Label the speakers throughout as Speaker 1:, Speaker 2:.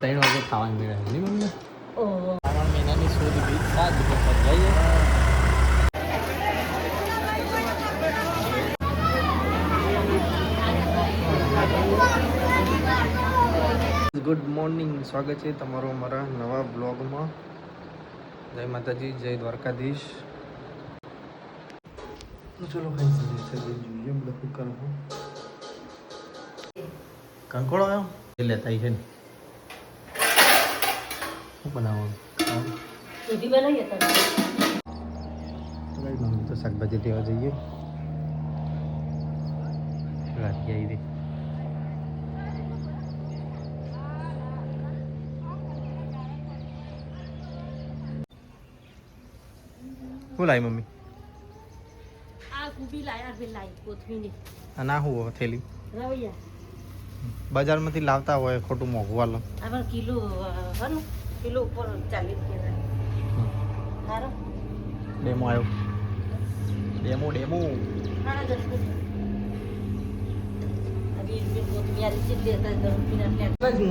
Speaker 1: ત્રણ વાગે ખાવાનું મળે નહીં મમ્મી?
Speaker 2: ઓહો
Speaker 1: શ્રાવણ મહિનાની શુદ્ધ બીજ સાત દિવસ જઈએ. ગુડ મોર્નિંગ સ્વાગત છે તમારો અમારા નવા બ્લોગમાં જય માતાજી જય દ્વારકાધીશ. તો ચલો ભાઈ જોઈએ બધું કરવું કંકોળો આવ્યો? લેતા છે ને. શું બનાવવાનું
Speaker 2: દૂધી બનાવીએ
Speaker 1: તો. મમ્મી તો શાકભાજી લેવા જઈએ. રાખી આવી રહી. શું લાવી મમ્મી? ના હું થેલી. બજારમાંથી લાવતા હોય ખોટું મોંઘું વાલો.
Speaker 2: આ પણ કિલો કિલો ઉપર ચાલીસ રૂપિયા
Speaker 1: ડેમો આવ્યો. Demo demo. હું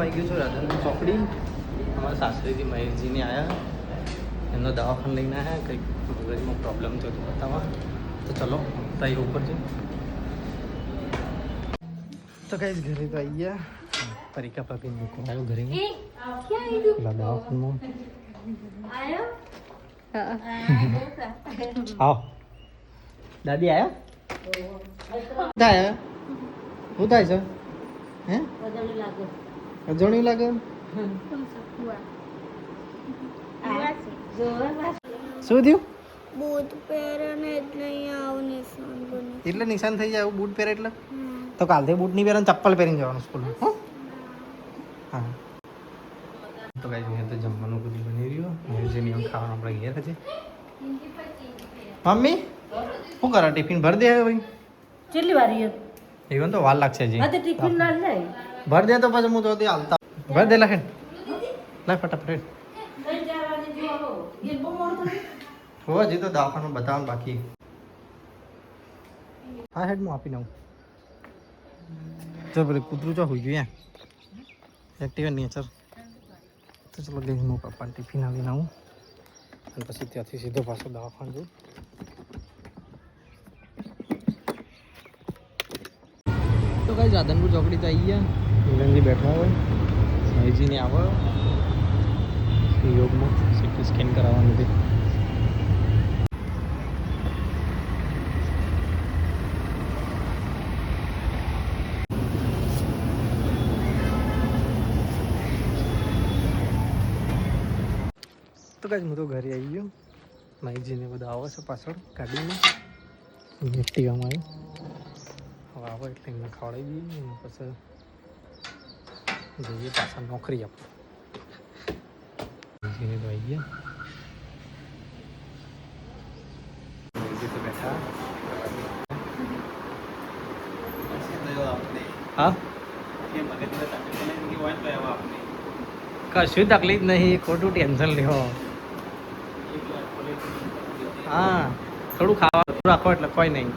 Speaker 1: આવી ગયો છું રાધનપુર ચોકડી. અમારા સાસરીથી મહેશજીને આવ્યા એમનો દવાખાને લઈને આવ્યા કંઈક મગજમાં પ્રોબ્લેમ થયો હતો બતાવવા. તો ચલો તઈ ઉપર છે તો કઈ ઘરે તો આવી ગયા. પરીકા પાપીને મૂકવા આવ્યું ઘરે.
Speaker 2: ક્યાં આવ્યું
Speaker 1: પેલા દવાખાનમાં
Speaker 2: આયો
Speaker 1: આવો. દાદી આવ્યા થાય શું થાય છે? હે?
Speaker 2: વધારે લાગે
Speaker 1: શું થયું?
Speaker 3: બૂટ પહેરે ને એટલે આવું નિશાન બને
Speaker 1: એટલે નિશાન થઈ જાય બૂટ પહેરે એટલે? તો કાલથી બૂટ નહીં પહેરે ચપ્પલ પહેરીને જવાનું સ્કૂલમાં હો? હા. તો કાંઈ મેં તો જમવાનું બધું બની રહ્યું. મેં જે ખાવાનું આપણે ઘેર છે. મમ્મી શું કરે? ટિફિન ભર દે હવે ભાઈ.
Speaker 2: કેટલી વાર
Speaker 1: એવું તો વાર લાગશે
Speaker 2: તો ટિફિન ના જાય
Speaker 1: ભર દે તો પછી હું તો હાલતા. ભર દે લખે લાય ફટાફટ
Speaker 2: ત્રણ ચાર વાગે જેવો આવો. એ બહુ મોડું થયું.
Speaker 1: હો હજી તો દવાખાનું બતાવવાનું બાકી. હા હેડ હું આપી દઉં. જો પેલું કૂતરું ચો હોઈ ગયું એક્ટિવ નેચર તો ચલો ગઈ હું પપ્પા ટિફિન આવીને આવું. અને પછી ત્યાંથી સીધો પાછો દવાખાને જઉં તો કઈ જાદનપુર ચોકડી તો આવી ગયા. મિલનજી બેઠા હોય. મહીજીને આવો. યોગમાં સીટી સ્કેન કરાવવાનું હતી કાંઈ હું તો ઘરે આવી ગયો. માઈજીને બધા આવે છે પાછળ, ગાડીમાં. એક્ટિવામાં આવી હવે આવો એટલે એમને ખવડાવી દઈએ પછી જઈએ પાછા નોકરી આપણે તો આવી ગયા. કશું તકલીફ નહીં, ખોટું ટેન્શન લેવો. હા, થોડું ખાવા રાખો એટલે કોઈ નહીં.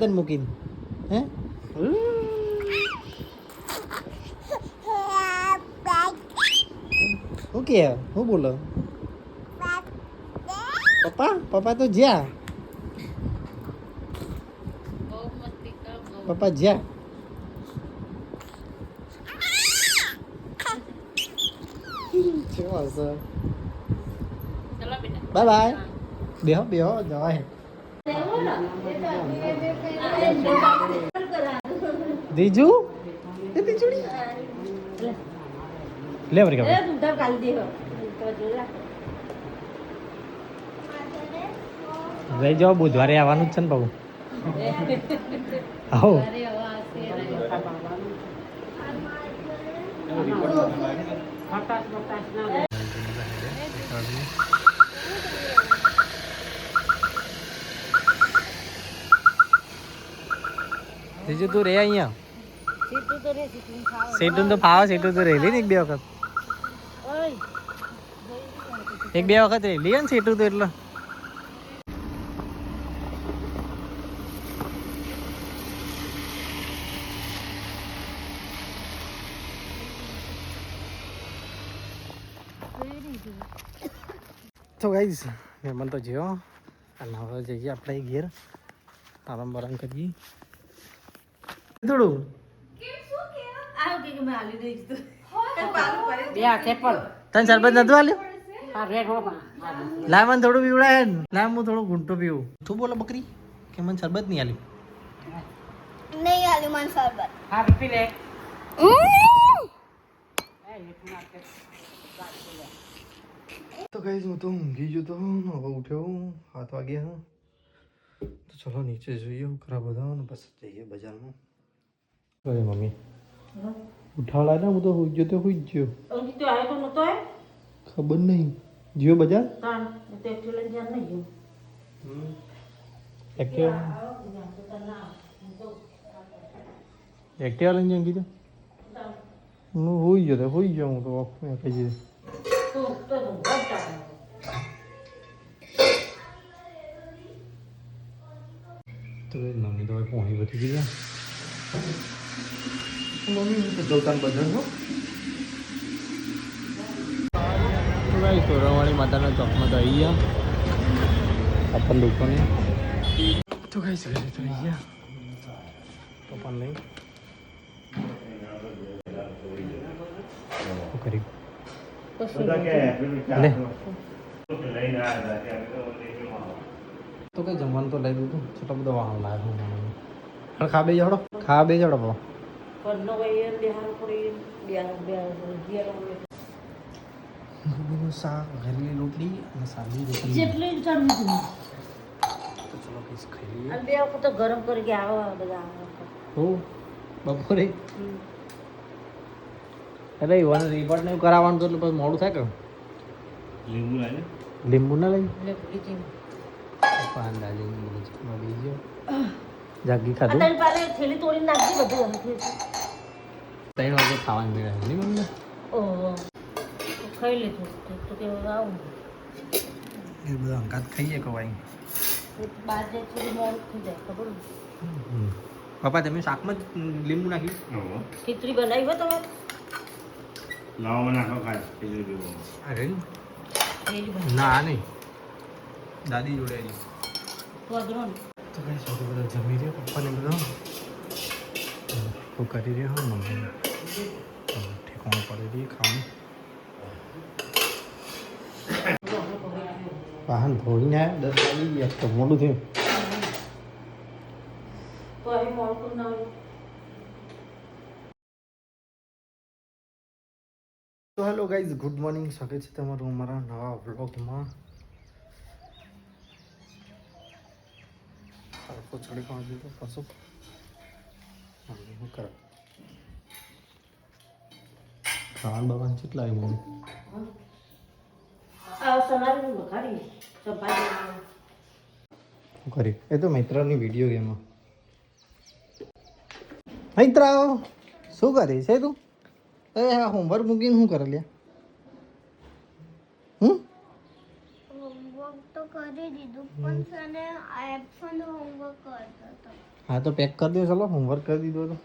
Speaker 1: તને મૂકીને. હે? શું કે? બોલો? પપ્પા? પપ્પા તો જ્યાં. પપ્પા જ્યાં? બાય બાય બેહો બેહો જવાય દીજુ એ દીજુડી લે વરી
Speaker 2: એ
Speaker 1: કાપડ
Speaker 2: દૂધા કાઢી દેવો. તો જોયા.
Speaker 1: રહી જાઓ બુધવારે આવવાનું જ છે ને બહુ આવો
Speaker 2: ના હોય. સીધું તું રે અહીંયા.
Speaker 1: સીટું તો ફાવે સીટું તો રેલી ને એક બે વખત. એક બે વખત રેલી ને સીટું તો એટલે. ગાઈઝ મહેમાન તો જેવો અને હવે જઈએ આપણે ઘેર આરામ બારામ કરીએ થોડું
Speaker 2: આ કે મેં આલી દઈશ તો
Speaker 4: બે આ ચેપલ
Speaker 1: તને શરબત નતું આલ્યું લાય મને થોડું પીવડાય લાય હું થોડું ઘૂંટો પીવું શું બોલો બકરી કે મને શરબત નહીં આલ્યું
Speaker 3: નહીં આલ્યું મને શરબત
Speaker 4: હા પી લે
Speaker 1: તો ગાઈઝ હું તો ઊંઘી ગયો તો હવે ઉઠ્યો હાથ વાગ્યા તો ચલો નીચે જોઈએ હું ખરાબ બધા ને બસ જઈએ બજારમાં. અરે મમ્મી ઉઠાવડા ને હું તો હોઈ ગયો તો હોઈ ગયો.
Speaker 2: તો તો
Speaker 1: ખબર નહીં. જીઓ બજાર?
Speaker 2: તો
Speaker 1: એક્ટિવા લઈને? જઈ કીધું? હું હોઈ ગયો તો હોઈ ગયો હું તો મેં કહી દીધું
Speaker 2: તો તો તો ઘટા
Speaker 1: તો મમ્મી તો હવે બધી ગયા મમ્મી તો દોકાન બજાર હો. ભાઈ સોરાવાળી માતાના ચોકમાં તો આવી ગયા. આપણ દુકાને તો કઈ સર તો આવી ગયા. તો લઈ. કર્યું લે. તો કઈ જમવાનું તો લઈ દીધું છોટો બધો વાહન લાવ્યો હું ખા બે જડો? ખા બે જડો
Speaker 2: બેહારો
Speaker 1: શાક ઘરેલી રોટલી અને સાદી રોટલી.
Speaker 2: જેટલી ચાલુ
Speaker 1: તો ચલો કઈ ખાઈ લઈએ.
Speaker 2: બે વખત તો ગરમ કરી કે આવો બધા.
Speaker 1: હો બપોરે? અરે ઈવન રિપોર્ટ ને કરાવવાનું તો એટલે પછી મોડું થાય કે? લીંબુ ના. લઈ? પાંદા લીંબુ મળી ગયો જાગી ખાધું?
Speaker 2: થેલી તોડી નાખી બધું
Speaker 1: ત્રણ વાગે ખાવાનું મળે નહીં મમ્મી?
Speaker 2: ઓહો. ખાઈ લીધું. તો તો કે આવું.
Speaker 1: એ બધા અંકાત ખાઈએ કવાઈ
Speaker 2: બાર જાય થોડી મોડું થઈ જાય ખબર
Speaker 1: પપ્પા તમે શાકમાં લીંબુ નાખ્યું?
Speaker 2: ખીચડી બનાવી હોય તમારે થેલી બનાવી
Speaker 1: ના નહીં દાદી જોડે આવી.
Speaker 2: તો
Speaker 1: તો કઈ સૌથી બધા જમી રહ્યો? પપ્પાને બધા? તો કરી રહ્યો હું મમ્મી? ઠેકાણું પડી રહી ખાવાનું. વાહન ધોઈને દસ વાગી ગયા તો મોડું થયું
Speaker 2: તો અહીં મોડું ના હોય
Speaker 1: તો હેલો ગાઈઝ ગુડ મોર્નિંગ. સ્વાગત છે તમારું અમારા નવા વ્લોગમાં. તડકો ચડી દીધો પાછો. બાબાને કેટલા આવ્યું કરી? એ તો મિત્રની વીડિયો ગેમ મિત્ર શું કરી છે તું? એ આ હોમવર્ક મૂકીને શું કરે લ્યા હમ
Speaker 3: હોમવર્ક તો કરી દીધું પણ છે ને એપ પણ હોમવર્ક કરતો હતો
Speaker 1: હા તો પેક કરી દો ચલો હોમવર્ક કરી દીધો તો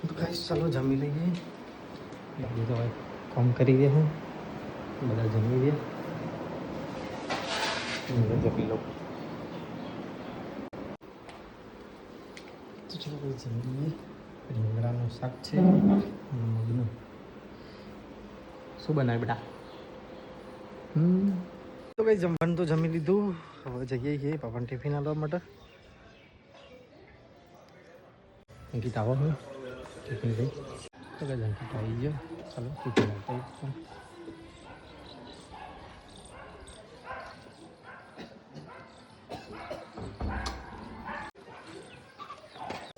Speaker 1: તો ગાઈસ ચાલો જમી લઈએ બાકી તો હવે કામ કરી દે હું બધા જમી દે હું જમી લઉં તો ચલો ભાઈ જમી લઈએ રીંગણાનું શાક છે. મગનું શું બનાવે બેટા? તો કઈ જમવાનું તો જમી લીધું. હવે જઈએ છીએ પપ્પાને ટિફિન આપવા માટે. અંકિત આવો હું ટિફિન લઈ. તો કઈ અંકિત આવી ગયો. ચાલો ટિફિન આપતા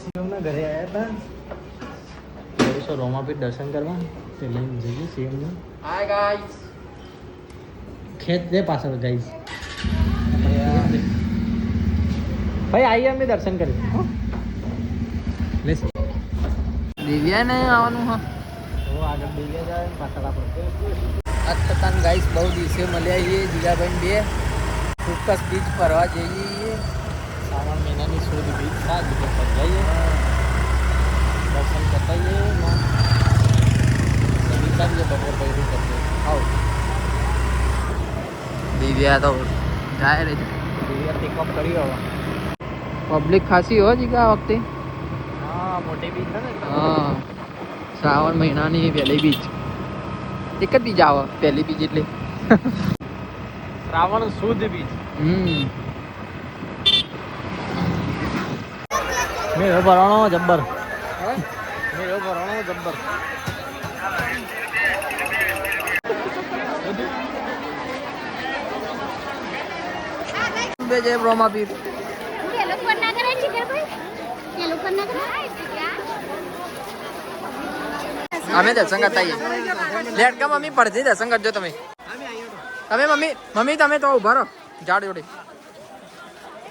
Speaker 1: સીએમના ઘરે આવ્યા હતા? જઈશું રોમાપીઠ દર્શન કરવા. તે લઈને જઈએ સીએમને
Speaker 4: હાય ગાઈસ
Speaker 1: ખેત દે પાછળ ગાઈસ ભાઈ આવીએ અમે દર્શન કરી.
Speaker 4: દિવ્યાને આવવાનું હા.
Speaker 1: આગળ જાય પાછળ આપણે.
Speaker 4: આજ ગાઈસ બહુ દિવસે મળ્યા છીએ જીગાભાઈ બે. ચોક્કસ બીચ ફરવા જઈએ
Speaker 1: શ્રાવણ મહિનાની શોધ બીજ થાય દિવસ પર જઈએ દર્શન કરતા જઈએ ને વિચારીએ બપોર પહેરું કરીએ આવો
Speaker 4: દિવ્યા તો જાય રે. પબ્લિક ખાસી હોય જીગા આ વખતે?
Speaker 1: હા. મોટી બીચ છે ને
Speaker 4: હા શ્રાવણ મહિનાની પહેલી બીચ એક જ બીજ આવે પહેલી બીજ એટલે.
Speaker 1: શ્રાવણ સુદ બીજ.
Speaker 4: હમ.
Speaker 1: મેળો ભરાણો જબ્બર. મેળો ભરણો જબ્બર.
Speaker 4: બે જય બ્રહ્મા પીર
Speaker 3: પેલો ફોન ના કરાય જીગર ભાઈ પેલો ફોન
Speaker 4: અમે તો સંગત આવીએ લેટ કા મમ્મી પડતી દે સંગત જો તમે. તમે મમ્મી મમ્મી તમે તો ઊભા રહો. ઝાડ જોડે.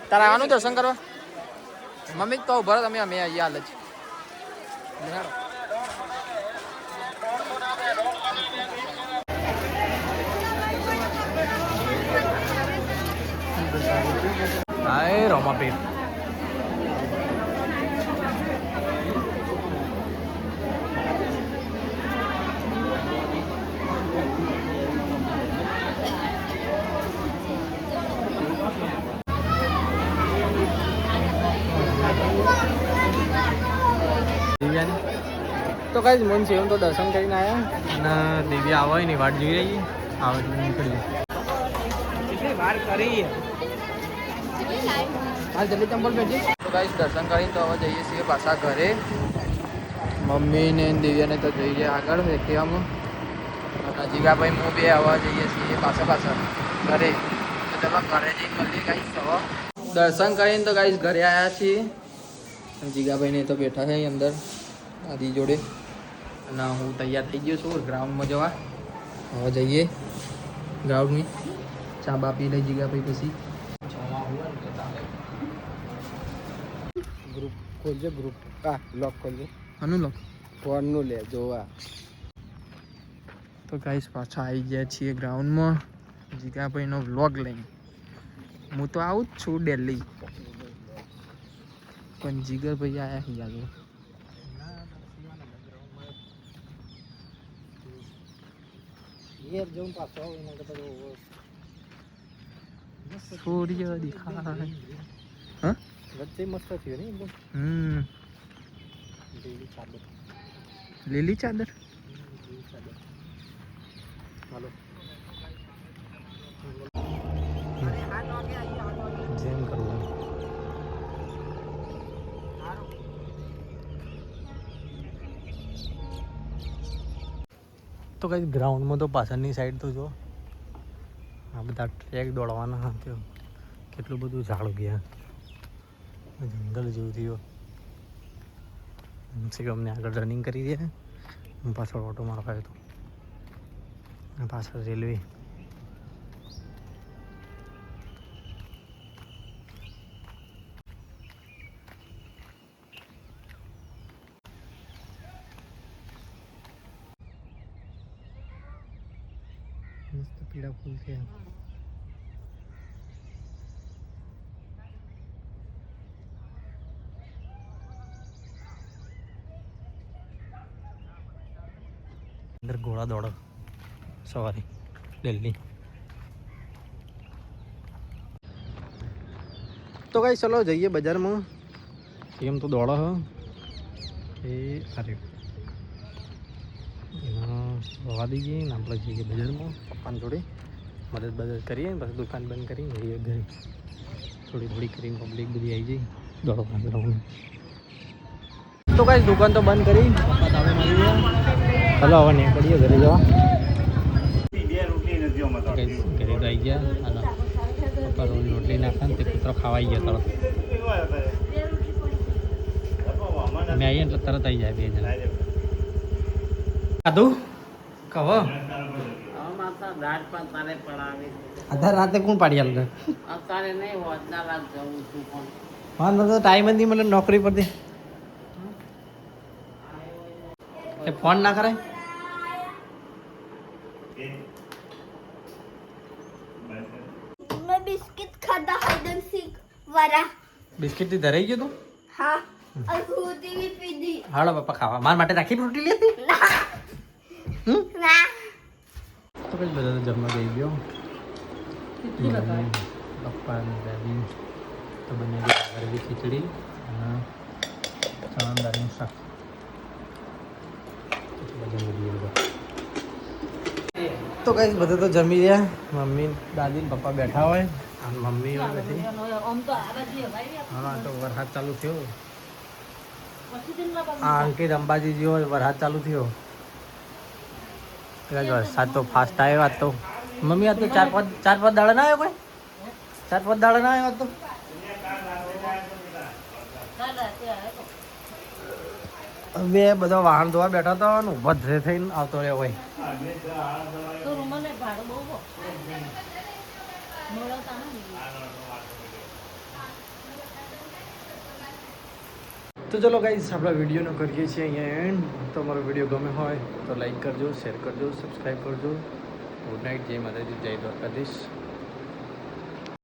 Speaker 4: તારે આવવાનું દર્શન કરવા? મમ્મી તો ઊભા રહો તમે અમે અહીંયા હાલ જ.
Speaker 1: હાય રોમાપીર. તો કઈ મન છે એમ તો દર્શન કરીને આવ્યા અને દેવી આવે ની વાટ જોઈ રહી આવે નીકળી વાર કરી
Speaker 4: હાલ જલ્દી ચંપલ પહેરજે. તો ગાઈસ દર્શન કરીને તો હવે જઈએ છીએ પાછા ઘરે. મમ્મી ને દિવ્યાને તો જઈએ આગળ વેકિયામાં અને જીગાભાઈ, હું બે આવવા જઈએ છીએ પાછા પાછા ઘરે. તો ચલો ઘરે જઈને મળીએ ગાઈસ હવે દર્શન કરીને તો ગાઈસ ઘરે આવ્યા છીએ. જીગાભાઈને તો બેઠા છે અંદર, આદિ જોડે. અને હું તૈયાર થઈ ગયો છું ગ્રાઉન્ડમાં જવા. હવે જઈએ ગ્રાઉન્ડની ચા બા પી લઈ જીગાભાઈ પછી
Speaker 1: ગ્રુપ ખોલજો ગ્રુપ હા લોક ખોલજો.
Speaker 4: આનું લો
Speaker 1: ફોનનું લે જોવા.
Speaker 4: તો ગાઈસ પાછા આવી ગયા છીએ ગ્રાઉન્ડમાં જીગાભાઈનો વ્લોગ લઈને. હું તો આવું જ છું ડેલી પણ જીગરભાઈ આયા યાદ
Speaker 1: ઘેર પાછો
Speaker 4: સૂર્ય દેખાય.
Speaker 1: વચ્ચે મસ્ત થયો ને એકદમ?
Speaker 4: હમ.
Speaker 1: લીલી ચાદર.
Speaker 4: લીલી ચાદર?
Speaker 1: લીલી ચાદર. હાલો. જેમ કરવું તો કઈ ગ્રાઉન્ડમાં તો પાછળની સાઈડ તો જો. આ બધા ટ્રેક દોડવાના હતા કેટલું બધું ઝાડ ગયા જંગલ જેવું થયું છે અમને આગળ રનિંગ કરી દે હું પાછળ ઓટો મારવા આવ્યો હતો અને પાછળ રેલવે મસ્ત પીળા ફૂલ છે ઘોડા દોડો. સવારે. દિલ્હી તો કઈ ચલો જઈએ બજારમાં. એમ તો દોડો હ. એ અરે. એમાં જઈએ દઈએ ને આપણે જઈએ બજારમાં. પપ્પાને જોડે. મદદ બદદ કરીએ ને પછી દુકાન બંધ કરીને જઈએ ઘરે. થોડી થોડી કરીને પબ્લિક બધી આવી જાય દોડો દોડવાનું તો કઈ દુકાન તો બંધ કરી. હલો હવે નીકળીએ ઘરે જવા. ઘરે આવી ગયા અને પપ્પા રોજ રોટલી નાખા ને તે કૂતરો ખાવાઈ ગયો તરત અમે આવીએ એટલે તરત આવી જાય બે જણા ખાધું કહો રાતે કોણ પાડી આલે?
Speaker 2: અત્યારે નહીં હોતના રાત જવું છું પણ.
Speaker 1: વાંધો તો ટાઈમ જ નહીં મને નોકરી પરથી. એ ફોન ના કરાય
Speaker 3: બિસ્કિટ ખાધા હૈદમ સિંહ
Speaker 1: વારા. બિસ્કિટથી ધરાઈ ગયો તું?
Speaker 3: હા અઘુતી બી પીધી.
Speaker 1: હાલો પપ્પા ખાવા. માર માટે રાખી રોટી લેતી?
Speaker 3: ના.
Speaker 1: તો કઈ બધા જમવા જઈ ગયો પપ્પા ને દાદી તો બને ગઈ ખીચડી. અને ચણા દાળીનું શાક. તો કઈ બધા તો જમી રહ્યા. મમ્મી, દાદી, પપ્પા બેઠા હોય. અને મમ્મી હા, તો વરસાદ ચાલુ થયો. આ અંકિત અંબાજી જેવો વરસાદ ચાલુ થયો. પેલા વરસાદ તો ફાસ્ટ આવ્યો આજ તો. મમ્મી આ તો ચાર પાંચ ચાર પાંચ દાડા ના આવ્યો કોઈ? ચાર પાંચ દાડા ના આવ્યો તો
Speaker 2: ચાલે ત્યાં
Speaker 1: બે બધા વાહન ધોવા બેઠા હતા અને ઊભા જ થઈને આવતો રહ્યો હોય. તો ચલો ગાઈઝ આપણા વિડીયોનો કરીએ છીએ અહીંયા એન્ડ તો અમારો વીડિયો ગમે હોય તો લાઈક કરજો શેર કરજો સબસ્ક્રાઈબ કરજો. ગુડ નાઇટ જય માતાજી જય દ્વારકાધીશ.